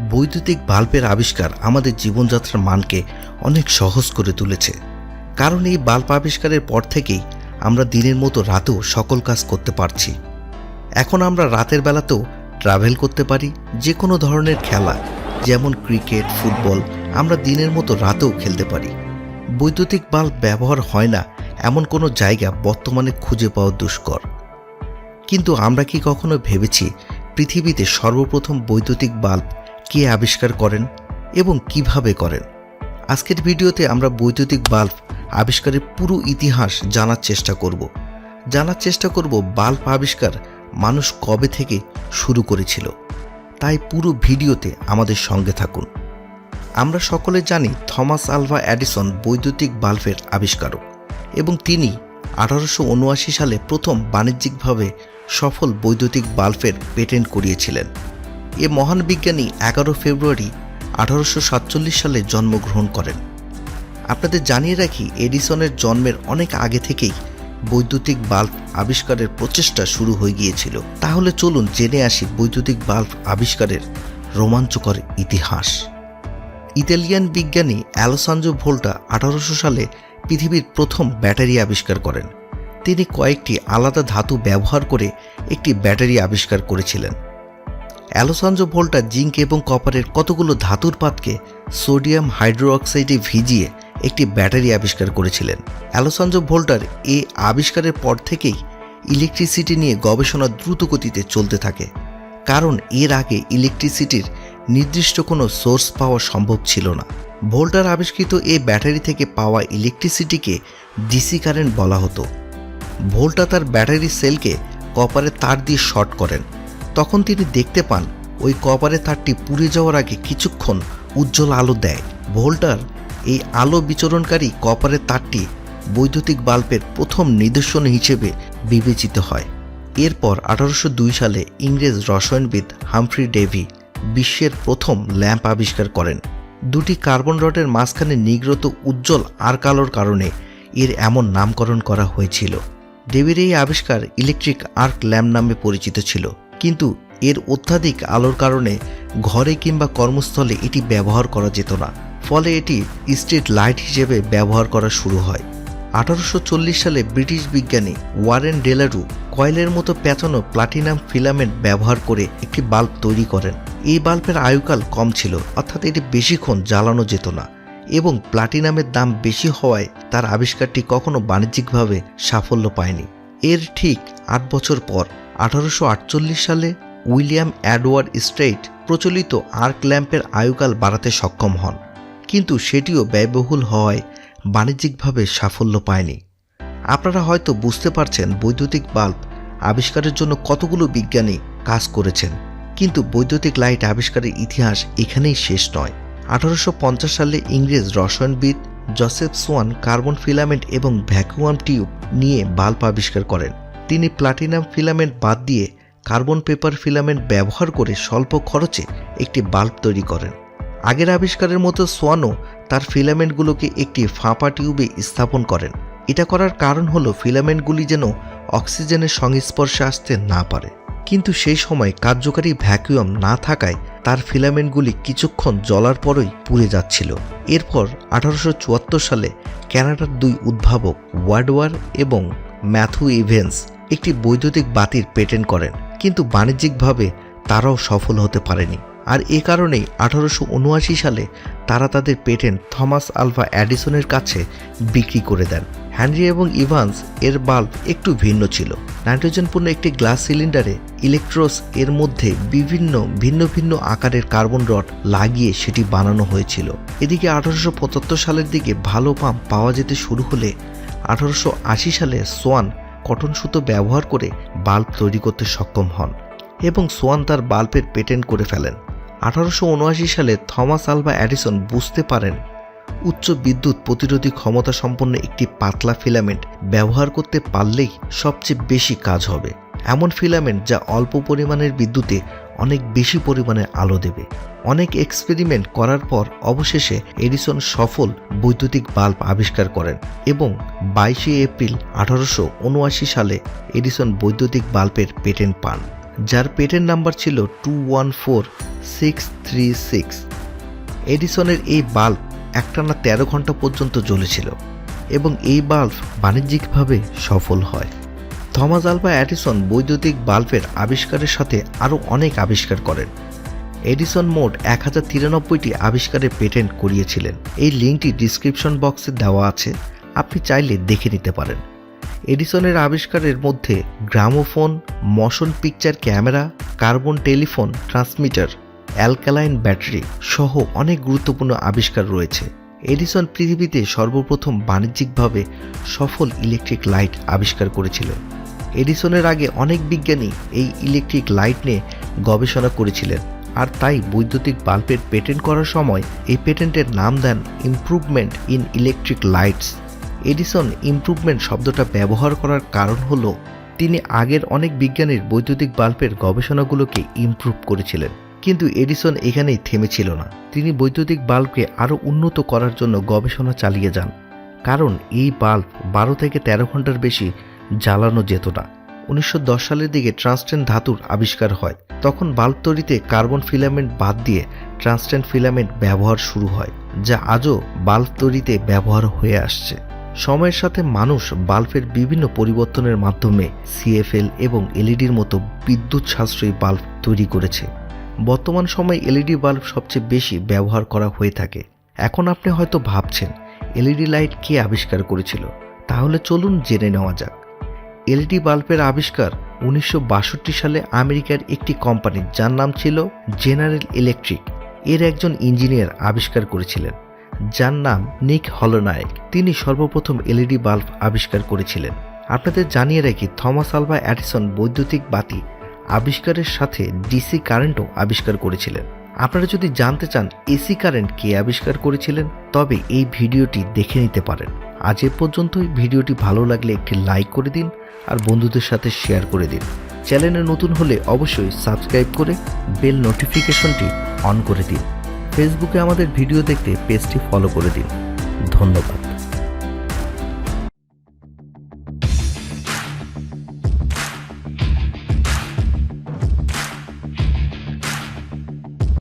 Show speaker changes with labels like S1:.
S1: বৈদ্যুতিক বাল্বের আবিষ্কার আমাদের জীবনযাত্রার মানকে অনেক সহজ করে তুলেছে। কারণ এই বাল্ব আবিষ্কারের পর থেকেই আমরা দিনের মতো রাতেও সকল কাজ করতে পারছি। এখন আমরা রাতের বেলাতেও ট্রাভেল করতে পারি যে কোনো ধরনের খেলা, যেমন ক্রিকেট ফুটবল আমরা দিনের মতো রাতেও খেলতে পারি। বৈদ্যুতিক বাল্ব ব্যবহার হয় না, এমন কোনো জায়গা বর্তমানে খুঁজে পাওয়া দুষ্কর। কিন্তু আমরা কি কখনো ভেবেছি পৃথিবীতে সর্বপ্রথম বৈদ্যুতিক বাল্ব কে আবিষ্কার করেন এবং কীভাবে করেন? আজকের ভিডিওতে আমরা বৈদ্যুতিক বাল্ব আবিষ্কারের পুরো ইতিহাস জানার চেষ্টা করব। জানার চেষ্টা করব বাল্ব আবিষ্কার মানুষ কবে থেকে শুরু করেছিল। তাই পুরো ভিডিওতে আমাদের সঙ্গে থাকুন। আমরা সকলে জানি থমাস আলভা অ্যাডিসন বৈদ্যুতিক বাল্বের আবিষ্কারক এবং তিনি আঠারোশো উনআশি সালে প্রথম বাণিজ্যিকভাবে সফল বৈদ্যুতিক বাল্বের পেটেন্ট করিয়েছিলেন। এ মহান বিজ্ঞানী এগারো ফেব্রুয়ারি আঠারোশো সাতচল্লিশ সালে জন্মগ্রহণ করেন। আপনাদের জানিয়ে রাখি, এডিসনের জন্মের অনেক আগে থেকেই বৈদ্যুতিক বাল্ব আবিষ্কারের প্রচেষ্টা শুরু হয়ে গিয়েছিল। তাহলে চলুন জেনে আসি বৈদ্যুতিক বাল্ব আবিষ্কারের রোমাঞ্চকর ইতিহাস। ইতালিয়ান বিজ্ঞানী অ্যালোসানজো ভোল্টা আঠারোশো সালে পৃথিবীর প্রথম ব্যাটারি আবিষ্কার করেন। তিনি কয়েকটি আলাদা ধাতু ব্যবহার করে একটি ব্যাটারি আবিষ্কার করেছিলেন। অ্যালোসানজো ভোল্টা জিঙ্ক এবং কপারের কতগুলো ধাতুর পাতকে সোডিয়াম হাইড্রোঅক্সাইডে ভিজিয়ে একটি ব্যাটারি আবিষ্কার করেছিলেন। অ্যালোসানজো ভোল্টার এ আবিষ্কারের পর থেকেই ইলেকট্রিসিটি নিয়ে গবেষণা দ্রুত গতিতে চলতে থাকে। কারণ এর আগে ইলেকট্রিসিটির নির্দিষ্ট কোনো সোর্স পাওয়া সম্ভব ছিল না। ভোল্টার আবিষ্কৃত এই ব্যাটারি থেকে পাওয়া ইলেকট্রিসিটিকে ডিসি কারেন্ট বলা হতো। ভোল্টা তার ব্যাটারি সেলকে কপারের তার দিয়ে শর্ট করেন। তখন তিনি দেখতে পান, ওই কপারের তারটি পুড়ে যাওয়ার আগে কিছুক্ষণ উজ্জ্বল আলো দেয়। ভোল্টার এই আলো বিচরণকারী কপারের তারটি বৈদ্যুতিক বাল্বের প্রথম নিদর্শন হিসেবে বিবেচিত হয়। এরপর আঠারোশো দুই সালে ইংরেজ রসায়নবিদ হামফ্রি ডেভি বিশ্বের প্রথম ল্যাম্প আবিষ্কার করেন। দুটি কার্বন রডের মাঝখানে নিগ্রত উজ্জ্বল আর কালোর কারণে এর এমন নামকরণ করা হয়েছিল। ডেভির এই আবিষ্কার ইলেকট্রিক আর্ক ল্যাম্প নামে পরিচিত ছিল। কিন্তু এর অত্যাধিক আলোর কারণে ঘরে কিংবা কর্মস্থলে এটি ব্যবহার করা যেত না। ফলে এটি স্ট্রিট লাইট হিসেবে ব্যবহার করা শুরু হয়। আঠারোশো চল্লিশ সালে ব্রিটিশ বিজ্ঞানী ওয়ারেন ডেলারু কয়েলের মতো পেঁচানো প্লাটিনাম ফিলামেন্ট ব্যবহার করে একটি বাল্ব তৈরি করেন। এই বাল্বের আয়ুকাল কম ছিল, অর্থাৎ এটি বেশিক্ষণ জ্বালানো যেত না এবং প্লাটিনামের দাম বেশি হওয়ায় তার আবিষ্কারটি কখনো বাণিজ্যিকভাবে সাফল্য পায়নি। এর ঠিক আট বছর পর আঠারোশো আটচল্লিশ সালে উইলিয়াম অ্যাডওয়ার্ড স্ট্রেইট প্রচলিত আর্ক ল্যাম্পের আয়ুকাল বাড়াতে সক্ষম হন, কিন্তু সেটিও ব্যয়বহুল হওয়ায় বাণিজ্যিকভাবে সাফল্য পায়নি। আপনারা হয়তো বুঝতে পারছেন বৈদ্যুতিক বাল্ব আবিষ্কারের জন্য কতগুলো বিজ্ঞানী কাজ করেছেন, কিন্তু বৈদ্যুতিক লাইট আবিষ্কারের ইতিহাস এখানেই শেষ নয়। আঠারোশো সালে ইংরেজ রসায়নবিদ জসেফ সোয়ান কার্বন ফিলামেন্ট এবং ভ্যাকুয়াম টিউব নিয়ে বাল্ব আবিষ্কার করেন। তিনি প্লাটিনাম ফিলামেন্ট বাদ দিয়ে কার্বন পেপার ফিলামেন্ট ব্যবহার করে স্বল্প খরচে একটি বাল্ব তৈরি করেন। আগের আবিষ্কারের মতো সোয়ানও তার ফিলামেন্টগুলোকে একটি ফাঁপা টিউবে স্থাপন করেন। এটা করার কারণ হলো ফিলামেন্টগুলি যেন অক্সিজেনের সংস্পর্শে আসতে না পারে। কিন্তু সেই সময় কার্যকারী ভ্যাকুয়াম না থাকায় তার ফিলামেন্টগুলি কিছুক্ষণ জলার পরই পুড়ে যাচ্ছিল। এরপর আঠারোশো চুয়াত্তর সালে ক্যানাডার দুই উদ্ভাবক ওয়ার্ডওয়ার এবং ম্যাথু ইভেন্স একটি বৈদ্যুতিক বাতির পেটেন্ট করেন, কিন্তু বাণিজ্যিকভাবে তারাও সফল হতে পারেনি। আর এ কারণেই আঠারোশো উনআশি সালে তারা তাদের পেটেন্ট থমাস আলভা অ্যাডিসনের কাছে বিক্রি করে দেন। হ্যানরি এবং ইভান্স এর বাল্ব একটু ভিন্ন ছিল। নাইট্রোজেনপূর্ণ একটি গ্লাস সিলিন্ডারে ইলেকট্রোস এর মধ্যে বিভিন্ন ভিন্ন ভিন্ন আকারের কার্বন রড লাগিয়ে সেটি বানানো হয়েছিল। এদিকে আঠারোশো পঁচাত্তর সালের দিকে ভালো পাম্প পাওয়া যেতে শুরু হলে আঠারোশো আশি সালে সোয়ান কটন সুতো ব্যবহার করে বাল্ব তৈরি করতে সক্ষম হন এবং সোয়ান তার বাল্বের পেটেন্ট করে ফেলেন। আঠারোশো উনআশি সালে থমাস আলভা অ্যাডিসন বুঝতে পারেন, উচ্চ বিদ্যুৎ প্রতিরোধী ক্ষমতা সম্পন্ন একটি পাতলা ফিলামেন্ট ব্যবহার করতে পারলেই সবচেয়ে বেশি কাজ হবে। এমন ফিলামেন্ট যা অল্প পরিমাণের বিদ্যুতে অনেক বেশি পরিমাণে আলো দেবে। অনেক এক্সপেরিমেন্ট করার পর অবশেষে এডিসন সফল বৈদ্যুতিক বাল্ব আবিষ্কার করেন এবং বাইশে এপ্রিল আঠারোশো উনআশি সালে এডিসন বৈদ্যুতিক বাল্বের পেটেন্ট পান, যার পেটেন্ট নাম্বার ছিল two one four six three six. এডিসনের এই বাল্ব একটানা তেরো ঘণ্টা পর্যন্ত জ্বলেছিল এবং এই বাল্ব বাণিজ্যিকভাবে সফল হয়। থমাস আলভা অ্যাডিসন বৈদ্যুতিক বাল্বের আবিষ্কারের সাথে আরও অনেক আবিষ্কার করেন। এডিসন মোট এক হাজার তিরানব্বইটি আবিষ্কারের পেটেন্ট করিয়েছিলেন। এই লিঙ্কটি ডিসক্রিপশন বক্সে দেওয়া আছে, আপনি চাইলে দেখে নিতে পারেন। এডিসনের আবিষ্কারের মধ্যে gramophone, motion picture camera, carbon telephone, transmitter, alkaline battery সহ অনেক গুরুত্বপূর্ণ আবিষ্কার রয়েছে। এডিসন পৃথিবীতে সর্বপ্রথম বাণিজ্যিকভাবে সফল ইলেকট্রিক লাইট আবিষ্কার করেছিলেন। এডিসনের আগে অনেক বিজ্ঞানী এই ইলেকট্রিক লাইট নিয়ে গবেষণা করেছিলেন। আর তাই বৈদ্যুতিক বাল্বের পেটেন্ট করার সময় এই পেটেন্টের নাম দেন improvement in electric lights. Edison improvement শব্দটা ব্যবহার করার কারণ হলো, তিনি আগের অনেক বিজ্ঞানীর বৈদ্যুতিক বাল্বের গবেষণাগুলোকে ইমপ্রুভ করেছিলেন। কিন্তু এডিসন এখানেই থেমেছিল না। তিনি বৈদ্যুতিক বাল্বকে আরও উন্নত করার জন্য গবেষণা চালিয়ে যান। কারণ এই বাল্ব বারো থেকে তেরো ঘণ্টার বেশি জ্বালানো যেত না উনিশশো দশ সালের দিকে ট্রান্সটেন ধাতুর আবিষ্কার হয়। তখন বাল্ব তৈরিতে কার্বন ফিলামেন্ট বাদ দিয়ে ট্রান্সটেন ফিলামেন্ট ব্যবহার শুরু হয়, যা আজও বাল্ব তৈরিতে ব্যবহার হয়ে আসছে। সময়ের সাথে মানুষ বাল্বের বিভিন্ন পরিবর্তনের মাধ্যমে সিএফএল এবং এলইডির মতো বিদ্যুৎ সাশ্রয়ী বাল্ব তৈরি করেছে। বর্তমান সময়ে এলইডি বাল্ব সবচেয়ে বেশি ব্যবহার করা হয়ে থাকে। এখন আপনি হয়তো ভাবছেন এলইডি লাইট কে আবিষ্কার করেছিল? তাহলে চলুন জেনে নেওয়া যাক। এলইডি বাল্বের আবিষ্কার উনিশশো বাষট্টি সালে আমেরিকার একটি কোম্পানি যার নাম ছিল জেনারেল ইলেকট্রিক। এর একজন ইঞ্জিনিয়ার আবিষ্কার করেছিলেন, যার নাম নিক হলনায়ক। তিনি সর্বপ্রথম এলইডি বাল্ব আবিষ্কার করেছিলেন। আপনাদের জানিয়ে রাখি, থমাস আলভা অ্যাডিসন বৈদ্যুতিক বাতি আবিষ্কারের সাথে ডিসি কারেন্টও আবিষ্কার করেছিলেন। আপনারা যদি জানতে চান, এসি কারেন্ট কে আবিষ্কার করেছিলেন, তবে এই ভিডিওটি দেখে নিতে পারেন। আজ এ পর্যন্তই। ভিডিওটি ভালো লাগলে একটি লাইক করে দিন আর বন্ধুদের সাথে শেয়ার করে দিন। চ্যানেলে নতুন হলে অবশ্যই সাবস্ক্রাইব করে বেল নোটিফিকেশনটি অন করে দিন। ফেসবুকে আমাদের ভিডিও দেখতে পেজটি ফলো করে দিন। ধন্যবাদ।